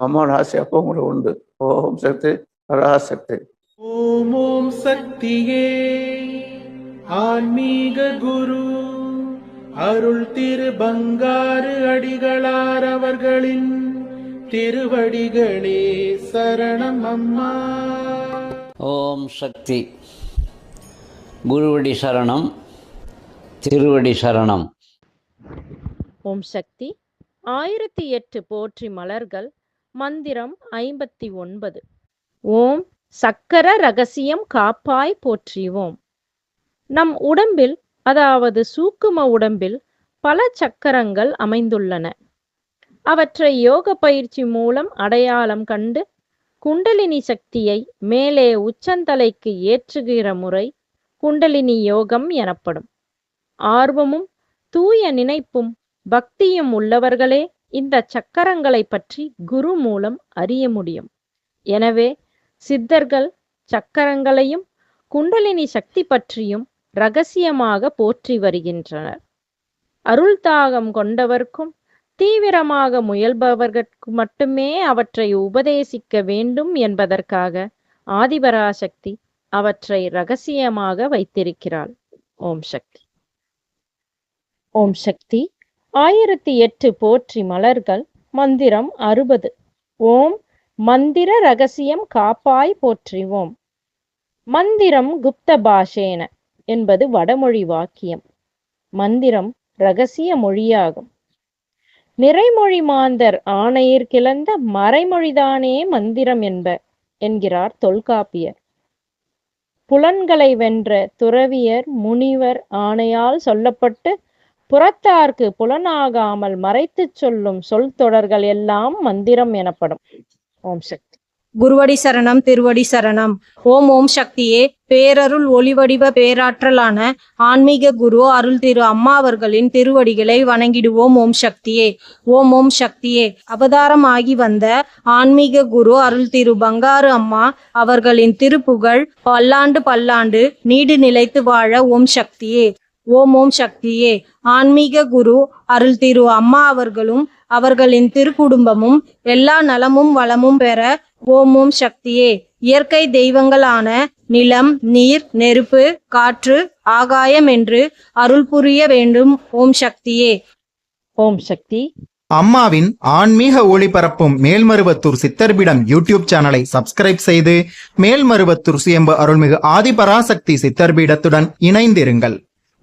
அம்மாவோட ஆசை அப்போ உங்களுக்கு உண்டு. ஓம் சக்தி பராசக்தி ஓம் ஓம் சக்தியே. ஆன்மீக குரு அருள் திரு பங்காரு அடிகளார் அவர்களின் திருவடிகளே சரணம் அம்மா. ஓம் சக்தி குருவடி சரணம் திருவடி சரணம். ஓம் சக்தி ஆயிரத்தி எட்டு போற்றி மலர்கள் மந்திரம் ஐம்பத்தி ஒன்பது. ஓம் சக்கர ரகசியம் காப்பாய் போற்றிவோம். நம் உடம்பில் அதாவது சூக்கும உடம்பில் பல சக்கரங்கள் அமைந்துள்ளன. அவற்றை யோக பயிற்சி மூலம் அடையாளம் கண்டு குண்டலினி சக்தியை மேலே உச்சந்தலைக்கு ஏற்றுகிற முறை குண்டலினி யோகம் எனப்படும். ஆர்வமும் தூய நினைப்பும் பக்தியும் உள்ளவர்களே இந்த சக்கரங்களை பற்றி குரு மூலம் அறிய முடியும். எனவே சித்தர்கள் சக்கரங்களையும் குண்டலினி சக்தி பற்றியும் ரகசியமாக போற்றி வருகின்றனர். அருள் தாகம் கொண்டவர்க்கும் தீவிரமாக முயல்பவர்களுக்கு மட்டுமே அவற்றை உபதேசிக்க வேண்டும் என்பதற்காக ஆதிபராசக்தி அவற்றை ரகசியமாக வைத்திருக்கிறாள். ஓம் சக்தி. ஓம் சக்தி. ஆயிரத்தி எட்டு போற்றி மலர்கள் மந்திரம் அறுபது. ஓம் மந்திர ரகசியம் காப்பாய் போற்றிவோம். மந்திரம் குப்த பாஷேன என்பது வடமொழி வாக்கியம். மந்திரம் ரகசிய மொழியாகும். நிறைமொழி மாந்தர் ஆணையிற் கிளந்த மறைமொழிதானே மந்திரம் என்ப என்கிறார் தொல்காப்பியர். புலன்களை வென்ற துறவியர் முனிவர் ஆணையால் சொல்லப்பட்டு புறத்தார்க்கு புலனாகாமல் மறைத்துச் சொல்லும் சொல் தொடர்கள் எல்லாம் மந்திரம் எனப்படும். ஓம் சக்தி. குருவடி சரணம் திருவடி சரணம். ஓம் ஓம் சக்தியே பேரருள் ஒளிவடிவ பேராற்றலான ஆன்மீக குரு அருள் திரு அம்மா அவர்களின் திருவடிகளை வணங்கிடுவோம் ஓம் சக்தியே. ஓம் ஓம் சக்தியே. அவதாரமாகி வந்த ஆன்மீக குரு அருள் திரு பங்காரு அம்மா அவர்களின் திருப்புகழ் பல்லாண்டு பல்லாண்டு நீடு நிலைத்து வாழ ஓம் சக்தியே. ஓம் ஓம் சக்தியே. ஆன்மீக குரு அருள் திரு அம்மா அவர்களும் அவர்களின் திருக்குடும்பமும் எல்லா நலமும் வளமும் பெற ஓம் ஓம் சக்தியே. இயற்கை தெய்வங்களான நிலம் நீர் நெருப்பு காற்று ஆகாயம் என்று அருள் புரிய வேண்டும். ஓம் சக்தியே. ஓம் சக்தி. அம்மாவின் ஆன்மீக ஒளிபரப்பும் மேல்மருவத்தூர் சித்தர்பிடம் யூடியூப் சேனலை சப்ஸ்கிரைப் செய்து மேல்மருவத்தூர் சுயம்பு அருள்மிகு ஆதிபராசக்தி சித்தர்பீடத்துடன் இணைந்திருங்கள்.